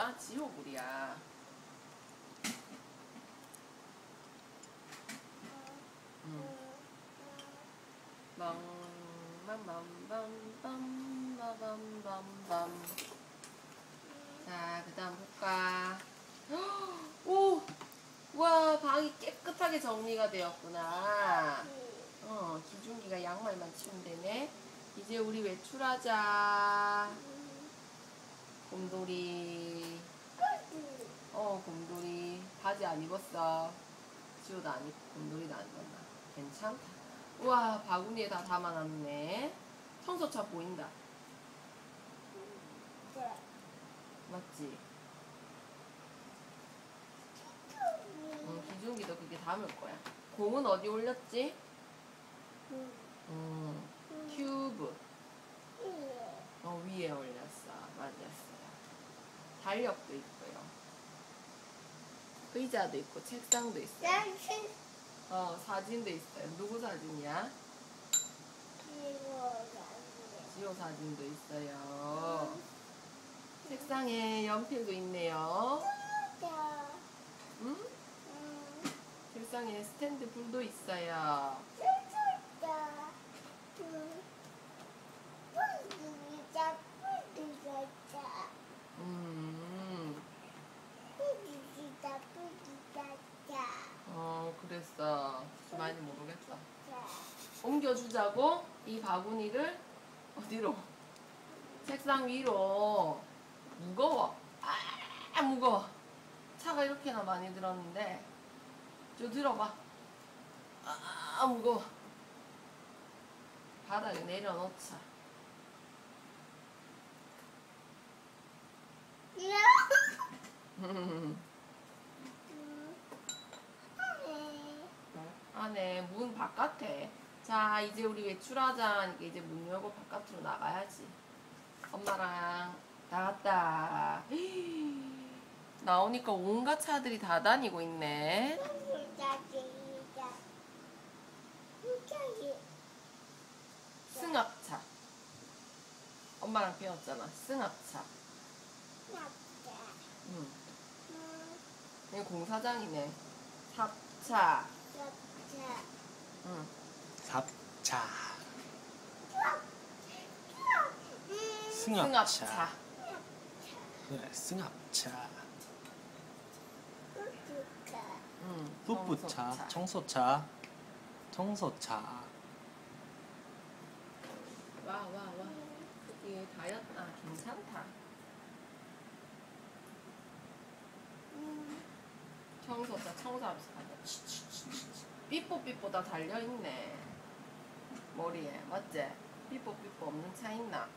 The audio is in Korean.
아, 지호불이야. 음. 빰빰빰빰빰빰빰빰. 자, 그 다음 볼까. 오! 와, 방이 깨끗하게 정리가 되었구나. 어, 기준기가 양말만 치우면 되네. 이제 우리 외출하자. 곰돌이. 바지 안 입었어. 지호도 안 입고, 곰돌이도 안 입었나. 괜찮다. 우와, 바구니에 다 담아놨네. 청소차 보인다. 맞지? 응, 기준기도 그게 담을 거야. 공은 어디 올렸지? 음, 큐브. 어, 위에 올렸어. 맞았어요. 달력도 있고요. 의자도 있고, 책상도 있어요. 어, 사진도 있어요. 누구 사진이야? 지호 사진도 있어요. 책상에 연필도 있네요. 응? 책상에 스탠드 불도 있어요. 음, 어, 그랬어. 많이 모르겠어. 옮겨주자고 이 바구니를 어디로? 책상 위로. 무거워. 아, 무거워. 차가 이렇게나 많이 들었는데. 저 들어봐. 아, 무거워. 바닥에 내려놓자. 안에 문 바깥에. 자, 이제 우리 외출하자. 이제 문 열고 바깥으로 나가야지. 엄마랑 나갔다. 나오니까 온갖 차들이 다 다니고 있네. 승합차. 엄마랑 배웠잖아. 승합차. 응. 여기 공사장이네. 삽차. 응. 삽차 승합차. 승합차 그래 승합차 응. 풋풋차 청소차 청소차 와, 와, 와. 이게 다였다. 괜찮다. 청소자, 청소하면서 가자. 치치치치치. 삐뽀삐뽀 다 달려있네. 머리에. 맞지? 삐뽀삐뽀 없는 차 있나?